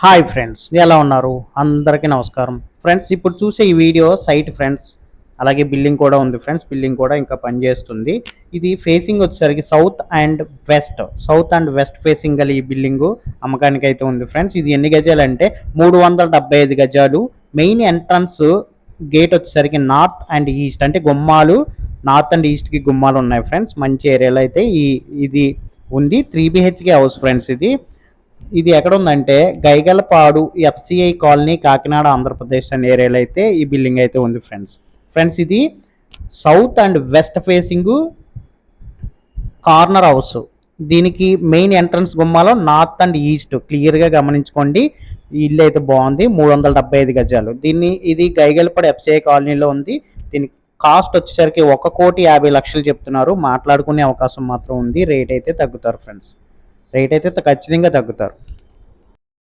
Hi friends ఎలా ఉన్నారు? అందరికీ నమస్కారం. ఫ్రెండ్స్ ఇప్పుడు చూసే ఈ వీడియో సైట్ ఫ్రెండ్స్ అలాగే బిల్డింగ్ కూడా ఉంది ఫ్రెండ్స్ బిల్డింగ్ కూడా ఇంకా పనిచేస్తుంది. ఇది ఫేసింగ్ వచ్చేసరికి south and west south and west facing గల ఈ బిల్డింగ్ అమ్మకానికి అయితే ఉంది ఫ్రెండ్స్. ఇది ఎన్ని గజాలు అంటే మూడు వందల ఐదు గజాలు. మెయిన్ ఎంట్రన్స్ గేట్ వచ్చేసరికి నార్త్ అండ్ ఈస్ట్ అంటే గుమ్మాలు నార్త్ అండ్ ఈస్ట్కి గుమ్మాలు ఉన్నాయి ఫ్రెండ్స్. మంచి ఏరియాలో అయితే ఈ ఇది ఉంది. త్రీ బిహెచ్కే హౌస్ ఫ్రెండ్స్ ఇది. ఇది ఎక్కడ ఉందంటే గైగలపాడు ఎఫ్సిఐ కాలనీ కాకినాడ ఆంధ్రప్రదేశ్ అనే ఏరియాలో అయితే ఈ బిల్డింగ్ అయితే ఉంది ఫ్రెండ్స్. ఫ్రెండ్స్ ఇది south and west facing corner house. దీనికి మెయిన్ ఎంట్రన్స్ గుమ్మాలో నార్త్ అండ్ ఈస్ట్. క్లియర్గా గమనించుకోండి. ఇల్లు అయితే బాగుంది. మూడు వందల డెబ్బై ఐదు గజాలు. దీన్ని ఇది గైగలపాడు ఎఫ్సిఐ కాలనీలో ఉంది. దీనికి కాస్ట్ వచ్చేసరికి ఒక కోటి యాభై లక్షలు చెప్తున్నారు. మాట్లాడుకునే అవకాశం మాత్రం ఉంది. రేట్ అయితే తగ్గుతారు ఫ్రెండ్స్. రేట్ అయితే ఖచ్చితంగా తగ్గుతారు.